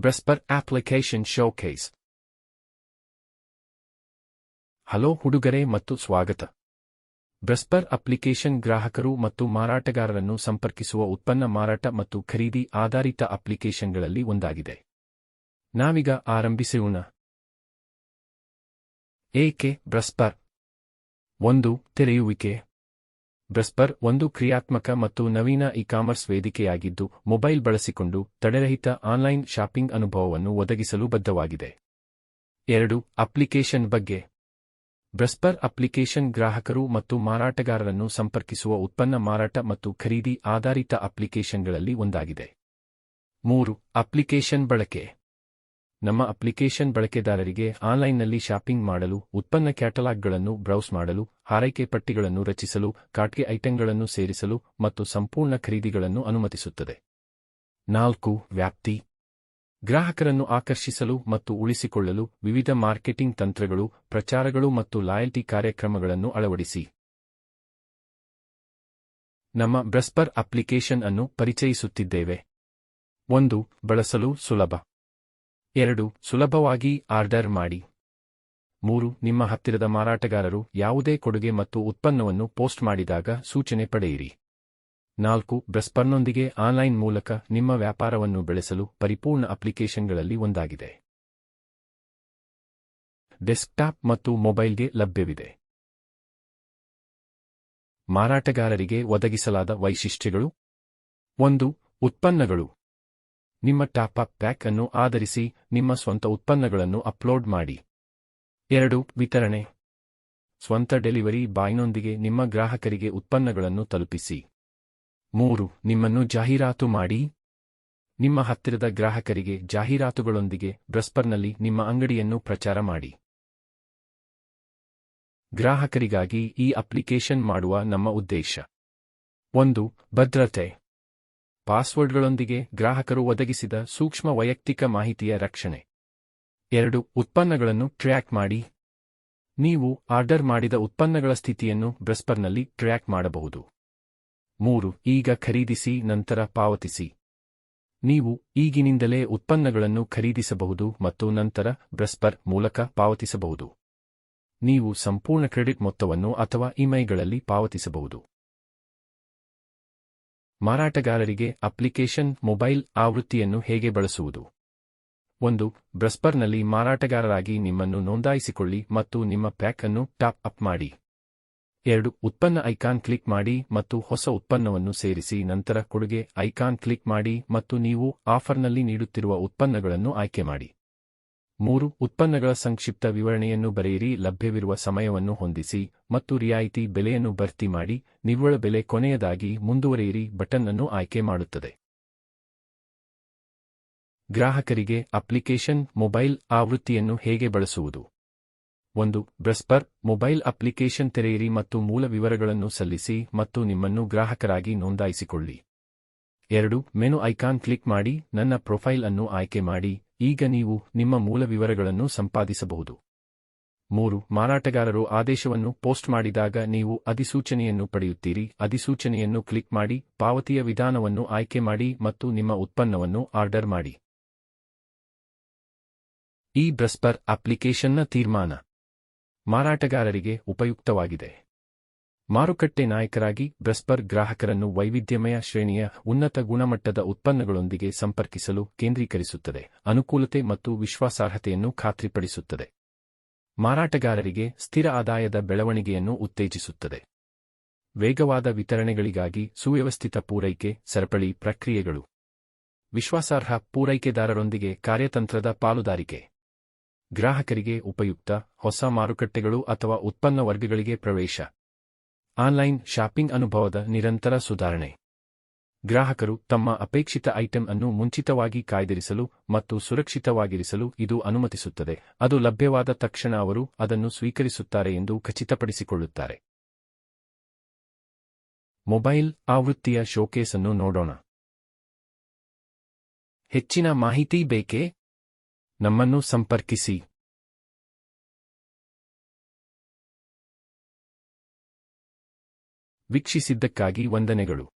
ಬ್ರೆಸ್ಪರ್ application showcase hello ಹುಡುಗರೇ ಮತ್ತು ಸ್ವಾಗತ. ಬ್ರೆಸ್ಪರ್ ಅಪ್ಲಿಕೇಶನ್ ಗ್ರಾಹಕರು ಮತ್ತು ಮಾರಾಟಗಾರರನ್ನು ಸಂಪರ್ಕಿಸುವ ಉತ್ಪನ್ನ ಮಾರಾಟ ಮತ್ತು ಖರೀದಿ ಆಧಾರಿತ ಅಪ್ಲಿಕೇಶನ್ಗಳಲ್ಲಿ ಒಂದಾಗಿದೆ. ನಾವೀಗ ಆರಂಭಿಸೋಣ. ಏಕೆ ಬ್ರೆಸ್ಪರ್ ಒಂದು, ತೆರೆಯುವಿಕೆ. ಬ್ರೆಸ್ಪರ್ ಒಂದು ಕ್ರಿಯಾತ್ಮಕ ಮತ್ತು ನವೀನ ಇ ಕಾಮರ್ಸ್ ವೇದಿಕೆಯಾಗಿದ್ದು, ಮೊಬೈಲ್ ಬಳಸಿಕೊಂಡು ತಡೆರಹಿತ ಆನ್ಲೈನ್ ಶಾಪಿಂಗ್ ಅನುಭವವನ್ನು ಒದಗಿಸಲು ಬದ್ಧವಾಗಿದೆ. ಎರಡು, ಅಪ್ಲಿಕೇಶನ್ ಬಗ್ಗೆ. ಬ್ರೆಸ್ಪರ್ ಅಪ್ಲಿಕೇಶನ್ ಗ್ರಾಹಕರು ಮತ್ತು ಮಾರಾಟಗಾರರನ್ನು ಸಂಪರ್ಕಿಸುವ ಉತ್ಪನ್ನ ಮಾರಾಟ ಮತ್ತು ಖರೀದಿ ಆಧಾರಿತ ಅಪ್ಲಿಕೇಶನ್ಗಳಲ್ಲಿ ಒಂದಾಗಿದೆ. ಮೂರು, ಅಪ್ಲಿಕೇಶನ್ ಬಳಕೆ. ನಮ್ಮ ಅಪ್ಲಿಕೇಶನ್ ಬಳಕೆದಾರರಿಗೆ ಆನ್ಲೈನ್ನಲ್ಲಿ ಶಾಪಿಂಗ್ ಮಾಡಲು, ಉತ್ಪನ್ನ ಕ್ಯಾಟಲಾಗ್ಗಳನ್ನು ಬ್ರೌಸ್ ಮಾಡಲು ಹಾರೈಕೆ ಪಟ್ಟಿಗಳನ್ನು ರಚಿಸಲು ಕಾಟ್ಗೆ ಐಟಂಗಳನ್ನು ಸೇರಿಸಲು ಮತ್ತು ಸಂಪೂರ್ಣ ಖರೀದಿಗಳನ್ನು ಅನುಮತಿಸುತ್ತದೆ. ನಾಲ್ಕು, ವ್ಯಾಪ್ತಿ. ಗ್ರಾಹಕರನ್ನು ಆಕರ್ಷಿಸಲು ಮತ್ತು ಉಳಿಸಿಕೊಳ್ಳಲು ವಿವಿಧ ಮಾರ್ಕೆಟಿಂಗ್ ತಂತ್ರಗಳು, ಪ್ರಚಾರಗಳು ಮತ್ತು ಲಾಯಲ್ಟಿ ಕಾರ್ಯಕ್ರಮಗಳನ್ನು ಅಳವಡಿಸಿ. ನಮ್ಮ ಬ್ರಸ್ಪರ್ ಅಪ್ಲಿಕೇಶನ್ ಅನ್ನು ಪರಿಚಯಿಸುತ್ತಿದ್ದೇವೆ. ಒಂದು, ಬಳಸಲು ಸುಲಭ. ಎರಡು, ಸುಲಭವಾಗಿ ಆರ್ಡರ್ ಮಾಡಿ. ಮೂರು, ನಿಮ್ಮ ಹತ್ತಿರದ ಮಾರಾಟಗಾರರು ಯಾವುದೇ ಕೊಡುಗೆ ಮತ್ತು ಉತ್ಪನ್ನವನ್ನು ಪೋಸ್ಟ್ ಮಾಡಿದಾಗ ಸೂಚನೆ ಪಡೆಯಿರಿ. ನಾಲ್ಕು ಬ್ರೆಸ್ಪರ್ನೊಂದಿಗೆ ಆನ್ಲೈನ್ ಮೂಲಕ ನಿಮ್ಮ ವ್ಯಾಪಾರವನ್ನು ಬೆಳೆಸಲು ಪರಿಪೂರ್ಣ ಅಪ್ಲಿಕೇಶನ್ಗಳಲ್ಲಿ ಒಂದಾಗಿದೆ. ಡೆಸ್ಕ್ಟಾಪ್ ಮತ್ತು ಮೊಬೈಲ್ಗೆ ಲಭ್ಯವಿದೆ. ಮಾರಾಟಗಾರರಿಗೆ ಒದಗಿಸಲಾದ ವೈಶಿಷ್ಟ್ಯಗಳು. ಒಂದು, ಉತ್ಪನ್ನಗಳು. ನಿಮ್ಮ ಟಾಪ್ ಅಪ್ ಪ್ಯಾಕ್ ಅನ್ನು ಆಧರಿಸಿ ನಿಮ್ಮ ಸ್ವಂತ ಉತ್ಪನ್ನಗಳನ್ನು ಅಪ್ಲೋಡ್ ಮಾಡಿ. ಎರಡು, ವಿತರಣೆ. ಸ್ವಂತ ಡೆಲಿವರಿ ಬಾಯ್ನೊಂದಿಗೆ ನಿಮ್ಮ ಗ್ರಾಹಕರಿಗೆ ಉತ್ಪನ್ನಗಳನ್ನು ತಲುಪಿಸಿ. ಮೂರು, ನಿಮ್ಮನ್ನು ಜಾಹೀರಾತು ಮಾಡಿ. ನಿಮ್ಮ ಹತ್ತಿರದ ಗ್ರಾಹಕರಿಗೆ ಜಾಹೀರಾತುಗಳೊಂದಿಗೆ ಬ್ರಸ್ಪರ್ನಲ್ಲಿ ನಿಮ್ಮ ಅಂಗಡಿಯನ್ನು ಪ್ರಚಾರ ಮಾಡಿ. ಗ್ರಾಹಕರಿಗಾಗಿ ಈ ಅಪ್ಲಿಕೇಶನ್ ಮಾಡುವ ನಮ್ಮ ಉದ್ದೇಶ. ಒಂದು, ಭದ್ರತೆ. ಪಾಸ್ವರ್ಡ್ಗಳೊಂದಿಗೆ ಗ್ರಾಹಕರು ಒದಗಿಸಿದ ಸೂಕ್ಷ್ಮ ವೈಯಕ್ತಿಕ ಮಾಹಿತಿಯ ರಕ್ಷಣೆ. ಎರಡು ಉತ್ಪನ್ನಗಳನ್ನು ಟ್ರ್ಯಾಕ್ ಮಾಡಿ. ನೀವು ಆರ್ಡರ್ ಮಾಡಿದ ಉತ್ಪನ್ನಗಳ ಸ್ಥಿತಿಯನ್ನು ಬ್ರೆಸ್ಪರ್ನಲ್ಲಿ ಟ್ರ್ಯಾಕ್ ಮಾಡಬಹುದು. ಮೂರು, ಈಗ ಖರೀದಿಸಿ, ನಂತರ ಪಾವತಿಸಿ. ನೀವು ಈಗಿನಿಂದಲೇ ಉತ್ಪನ್ನಗಳನ್ನು ಖರೀದಿಸಬಹುದು ಮತ್ತು ನಂತರ ಬ್ರೆಸ್ಪರ್ ಮೂಲಕ ಪಾವತಿಸಬಹುದು. ನೀವು ಸಂಪೂರ್ಣ ಕ್ರೆಡಿಟ್ ಮೊತ್ತವನ್ನು ಅಥವಾ ಇಮೈಗಳಲ್ಲಿ ಪಾವತಿಸಬಹುದು. ಮಾರಾಟಗಾರರಿಗೆ ಅಪ್ಲಿಕೇಶನ್, ಮೊಬೈಲ್ ಆವೃತ್ತಿಯನ್ನು ಹೇಗೆ ಬಳಸುವುದು? ಒಂದು ಬ್ರಸ್ಪರ್ನಲ್ಲಿ ಮಾರಾಟಗಾರರಾಗಿ ನಿಮ್ಮನ್ನು ನೋಂದಾಯಿಸಿಕೊಳ್ಳಿ ಮತ್ತು ನಿಮ್ಮ ಪ್ಯಾಕ್ ಅನ್ನು ಟಾಪ್ ಅಪ್ ಮಾಡಿ. ಎರಡು, ಉತ್ಪನ್ನ ಐಕಾನ್ ಕ್ಲಿಕ್ ಮಾಡಿ ಮತ್ತು ಹೊಸ ಉತ್ಪನ್ನವನ್ನು ಸೇರಿಸಿ ನಂತರ ಕೊಡುಗೆ ಐಕಾನ್ ಕ್ಲಿಕ್ ಮಾಡಿ ಮತ್ತು ನೀವು ಆಫರ್ನಲ್ಲಿ ನೀಡುತ್ತಿರುವ ಉತ್ಪನ್ನಗಳನ್ನು ಆಯ್ಕೆ ಮಾಡಿ. ಮೂರು, ಉತ್ಪನ್ನಗಳ ಸಂಕ್ಷಿಪ್ತ ವಿವರಣೆಯನ್ನು ಬರೆಯಿರಿ, ಲಭ್ಯವಿರುವ ಸಮಯವನ್ನು ಹೊಂದಿಸಿ ಮತ್ತು ರಿಯಾಯಿತಿ ಬೆಲೆಯನ್ನು ಭರ್ತಿ ಮಾಡಿ, ನಿವ್ವಳ ಬೆಲೆ ಕೊನೆಯದಾಗಿ ಮುಂದುವರೆಯಿರಿ ಬಟನ್ ಅನ್ನು ಆಯ್ಕೆ ಮಾಡುತ್ತದೆ. ಗ್ರಾಹಕರಿಗೆ ಅಪ್ಲಿಕೇಶನ್ ಮೊಬೈಲ್ ಆವೃತ್ತಿಯನ್ನು ಹೇಗೆ ಬಳಸುವುದು? ಒಂದು ಬ್ರೆಸ್ಪರ್ ಮೊಬೈಲ್ ಅಪ್ಲಿಕೇಶನ್ ತೆರೆಯಿರಿ ಮತ್ತು ಮೂಲ ವಿವರಗಳನ್ನು ಸಲ್ಲಿಸಿ ಮತ್ತು ನಿಮ್ಮನ್ನು ಗ್ರಾಹಕರಾಗಿ ನೋಂದಾಯಿಸಿಕೊಳ್ಳಿ. ಎರಡು, ಮೆನು ಐಕಾನ್ ಕ್ಲಿಕ್ ಮಾಡಿ, ನನ್ನ ಪ್ರೊಫೈಲ್ ಅನ್ನು ಆಯ್ಕೆ ಮಾಡಿ, ಈಗ ನೀವು ನಿಮ್ಮ ಮೂಲ ವಿವರಗಳನ್ನು ಸಂಪಾದಿಸಬಹುದು. ಮೂರು, ಮಾರಾಟಗಾರರು ಆದೇಶವನ್ನು ಪೋಸ್ಟ್ ಮಾಡಿದಾಗ ನೀವು ಅಧಿಸೂಚನೆಯನ್ನು ಪಡೆಯುತ್ತೀರಿ, ಅಧಿಸೂಚನೆಯನ್ನು ಕ್ಲಿಕ್ ಮಾಡಿ, ಪಾವತಿಯ ವಿಧಾನವನ್ನು ಆಯ್ಕೆ ಮಾಡಿ ಮತ್ತು ನಿಮ್ಮ ಉತ್ಪನ್ನವನ್ನು ಆರ್ಡರ್ ಮಾಡಿ. ಈ ಬ್ರಸ್ಪರ್ ಅಪ್ಲಿಕೇಶನ್ನ ತೀರ್ಮಾನ ಮಾರಾಟಗಾರರಿಗೆ ಉಪಯುಕ್ತವಾಗಿದೆ. ಮಾರುಕಟ್ಟೆ ನಾಯಕರಾಗಿ ಬ್ರಸ್ಪರ್ ಗ್ರಾಹಕರನ್ನು ವೈವಿಧ್ಯಮಯ ಶ್ರೇಣಿಯ ಉನ್ನತ ಗುಣಮಟ್ಟದ ಉತ್ಪನ್ನಗಳೊಂದಿಗೆ ಸಂಪರ್ಕಿಸಲು ಕೇಂದ್ರೀಕರಿಸುತ್ತದೆ, ಅನುಕೂಲತೆ ಮತ್ತು ವಿಶ್ವಾಸಾರ್ಹತೆಯನ್ನು ಖಾತ್ರಿಪಡಿಸುತ್ತದೆ. ಮಾರಾಟಗಾರರಿಗೆ ಸ್ಥಿರ ಆದಾಯದ ಬೆಳವಣಿಗೆಯನ್ನು ಉತ್ತೇಜಿಸುತ್ತದೆ. ವೇಗವಾದ ವಿತರಣೆಗಳಿಗಾಗಿ ಸುವ್ಯವಸ್ಥಿತ ಪೂರೈಕೆ, ಸರಪಳಿ ಪ್ರಕ್ರಿಯೆಗಳು. ವಿಶ್ವಾಸಾರ್ಹ ಪೂರೈಕೆದಾರರೊಂದಿಗೆ ಕಾರ್ಯತಂತ್ರದ ಪಾಲುದಾರಿಕೆ. ಗ್ರಾಹಕರಿಗೆ ಉಪಯುಕ್ತ ಹೊಸ ಮಾರುಕಟ್ಟೆಗಳು ಅಥವಾ ಉತ್ಪನ್ನ ವರ್ಗಗಳಿಗೆ ಪ್ರವೇಶ. ಆನ್ಲೈನ್ ಶಾಪಿಂಗ್ ಅನುಭವದ ನಿರಂತರ ಸುಧಾರಣೆ. ಗ್ರಾಹಕರು ತಮ್ಮ ಅಪೇಕ್ಷಿತ ಐಟಂ ಅನ್ನು ಮುಂಚಿತವಾಗಿ ಕಾಯ್ದಿರಿಸಲು ಮತ್ತು ಸುರಕ್ಷಿತವಾಗಿರಿಸಲು ಇದು ಅನುಮತಿಸುತ್ತದೆ. ಅದು ಲಭ್ಯವಾದ ತಕ್ಷಣ ಅವರು ಅದನ್ನು ಸ್ವೀಕರಿಸುತ್ತಾರೆ ಎಂದು ಖಚಿತಪಡಿಸಿಕೊಳ್ಳುತ್ತಾರೆ. ಮೊಬೈಲ್ ಆವೃತ್ತಿಯ ಶೋಕೇಸ್ ಅನ್ನು ನೋಡೋಣ. ಹೆಚ್ಚಿನ ಮಾಹಿತಿ ಬೇಕೇ? ನಮ್ಮನ್ನು ಸಂಪರ್ಕಿಸಿ. ವೀಕ್ಷಿಸಿದ್ದಕ್ಕಾಗಿ ವಂದನೆಗಳು.